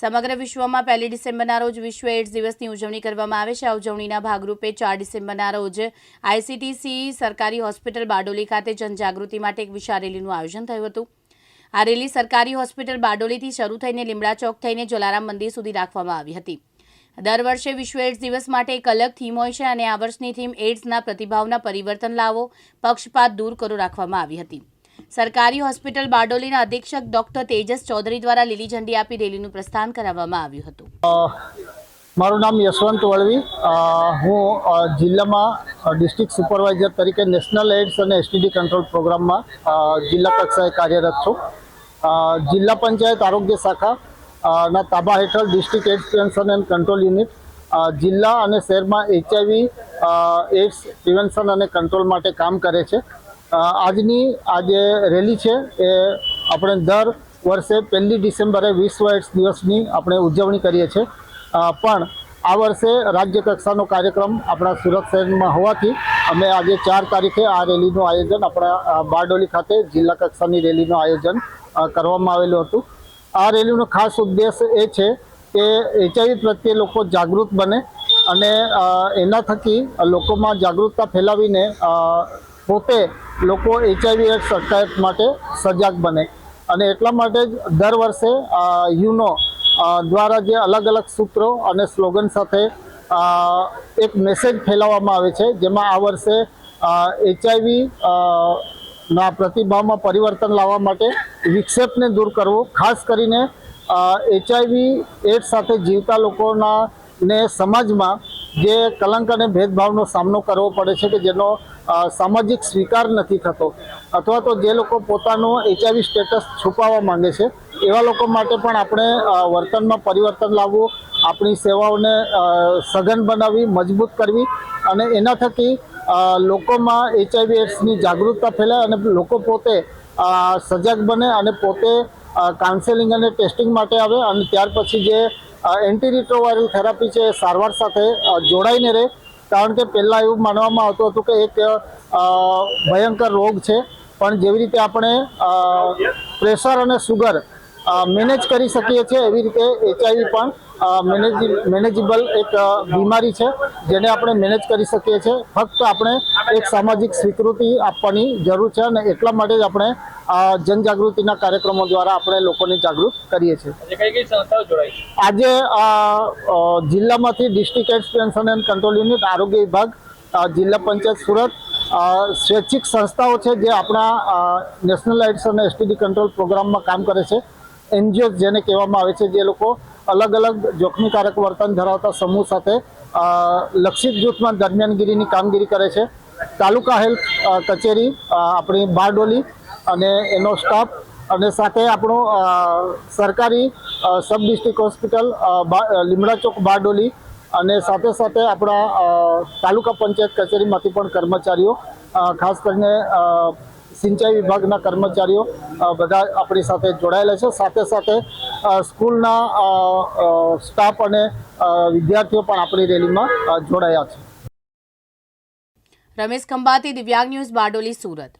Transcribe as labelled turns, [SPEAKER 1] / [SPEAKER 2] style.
[SPEAKER 1] સમગ્ર વિશ્વમાં પહેલી ડિસેમ્બરના રોજ વિશ્વ એડ્સ દિવસની ઉજવણી કરવામાં આવે છે. આ ઉજવણીના ભાગરૂપે ચાર ડિસેમ્બરના રોજ આઈસીટીસી સરકારી હોસ્પિટલ બારડોલી ખાતે જનજાગૃતિ માટે એક વિશાળ રેલીનું આયોજન થયું હતું. આ રેલી સરકારી હોસ્પિટલ બારડોલીથી શરૂ થઈને લીમડા ચોક થઈને જલારામ મંદિર સુધી રાખવામાં આવી હતી. દર વર્ષે વિશ્વ એડ્સ દિવસ માટે એક અલગ થીમ હોય છે અને આ વર્ષની થીમ એડ્સના પ્રતિભાવના પરિવર્તન લાવો, પક્ષપાત દૂર કરો રાખવામાં આવી હતી. સરકારી હોસ્પિટલ બારડોલીના અધિક્ષક ડોક્ટર તેજસ ચૌધરી દ્વારા લીલી ઝંડી આપી રેલીનું પ્રસ્થાન કરાવવામાં આવ્યું હતું.
[SPEAKER 2] મારું નામ યશવંત વળવી. હું જિલ્લામાં ડિસ્ટ્રિક્ટ સુપરવાઇઝર તરીકે નેશનલ એડ્સ અને એસટીડી કંટ્રોલ પ્રોગ્રામમાં જિલ્લા કક્ષાએ કાર્યરત છું. જિલ્લા પંચાયત આરોગ્ય શાખા ના તાબા હેઠળ district AIDS prevention and control unit જિલ્લા અને શહેરમાં એચઆઈવી એડ્સ પ્રિવેન્શન અને કંટ્રોલ માટે કામ કરે છે. આજની આ જે રેલી છે એ આપણે દર વર્ષે પહેલી ડિસેમ્બરે વિશ્વ એડ્સ દિવસની આપણે ઉજવણી કરીએ છીએ. પણ આ વર્ષે રાજ્ય કક્ષાનો કાર્યક્રમ આપણા સુરત શહેરમાં હોવાથી અમે આજે ચાર તારીખે આ રેલીનું આયોજન આપણા બારડોલી ખાતે જિલ્લા કક્ષાની રેલીનું આયોજન કરવામાં આવેલું હતું. આ રેલીનો ખાસ ઉદ્દેશ એ છે કે એચઆઈવી પ્રત્યે લોકો જાગૃત બને અને એના થકી લોકોમાં જાગૃતતા ફેલાવીને પોતે લોકો એચઆઈવી એડ્સ અટકાયત માટે સજાગ બને. અને એટલા માટે જ દર વર્ષે યુનો દ્વારા જે અલગ અલગ સૂત્રો અને સ્લોગન સાથે એક મેસેજ ફેલાવવામાં આવે છે, જેમાં આ વર્ષે એચઆઈવી ના પ્રતિભાવમાં પરિવર્તન લાવવા માટે વિક્ષેપને દૂર કરવો, ખાસ કરીને એચઆઈવી એડ્સ સાથે જીવતા લોકોના ને સમાજમાં જે કલંક અને ભેદભાવનો સામનો કરવો પડે છે કે જેનો સામાજિક સ્વીકાર નથી થતો. અથવા તો જે લોકો પોતાનો એચઆઈવી સ્ટેટસ છુપાવવા માંગે છે, એવા લોકો માટે પણ આપણે વર્તનમાં પરિવર્તન લાવવું, આપણી સેવાઓને સઘન બનાવવી, મજબૂત કરવી અને એના થકી લોકોમાં એચઆઈવી એડ્સની જાગૃતતા ફેલાય અને લોકો પોતે સજાગ બને અને પોતે કાઉન્સેલિંગ અને ટેસ્ટિંગ માટે આવે અને ત્યાર પછી જે એન્ટી રિટ્રોવાયરલ થેરાપી છે સારવાર સાથે જોડાઈને રહે. કારણ કે પહેલાં એવું માનવામાં આવતું હતું કે એક ભયંકર રોગ છે. પણ જેવી રીતે આપણે પ્રેશર અને સુગર મેનેજ કરી શકીએ છીએ એવી રીતે એચઆઈવી પણ મેનેજ મેનેજેબલ એક બીમારી છે જેને આપણે મેનેજ કરી શકીએ છીએ. ફક્ત આપણે એક સામાજિક સ્વીકૃતિ આપવાની જરૂર છે અને એટલા માટે જ આપણે જનજાગૃતિના કાર્યક્રમો દ્વારા આપણે લોકોને જાગૃત કરીએ છીએ.
[SPEAKER 3] આજે
[SPEAKER 2] જિલ્લામાંથી district expansion and control unit આરોગ્ય વિભાગ જિલ્લા પંચાયત સુરત સ્વૈચ્છિક સંસ્થાઓ છે જે આપણા નેશનલ એડ્સ અને એસટીડી કંટ્રોલ પ્રોગ્રામમાં કામ કરે છે. એનજીઓ જેને કહેવામાં આવે છે, જે લોકો અલગ અલગ જોખમીકારક વર્તન ધરાવતા સમૂહ સાથે લક્ષિત જૂથમાં દરમિયાનગીરીની કામગીરી કરે છે. તાલુકા હેલ્થ કચેરી આપણી બારડોલી અને એનો સ્ટાફ અને સાથે આપણો સરકારી સબ ડિસ્ટ્રિક્ટ હોસ્પિટલ લીમડા ચોક બારડોલી અને સાથે સાથે આપણા તાલુકા પંચાયત કચેરીમાંથી પણ કર્મચારીઓ ખાસ કરીને સિંચાઈ વિભાગના કર્મચારીઓ બધા આપણી સાથે જોડાયેલા છે. સાથે સાથે સ્કૂલના સ્ટાફ અને વિદ્યાર્થીઓ પણ આપણી રેલીમાં જોડાયા છે.
[SPEAKER 1] રમેશ ખંભાતી, દિવ્યાંગ ન્યૂઝ, બારડોલી, સુરત.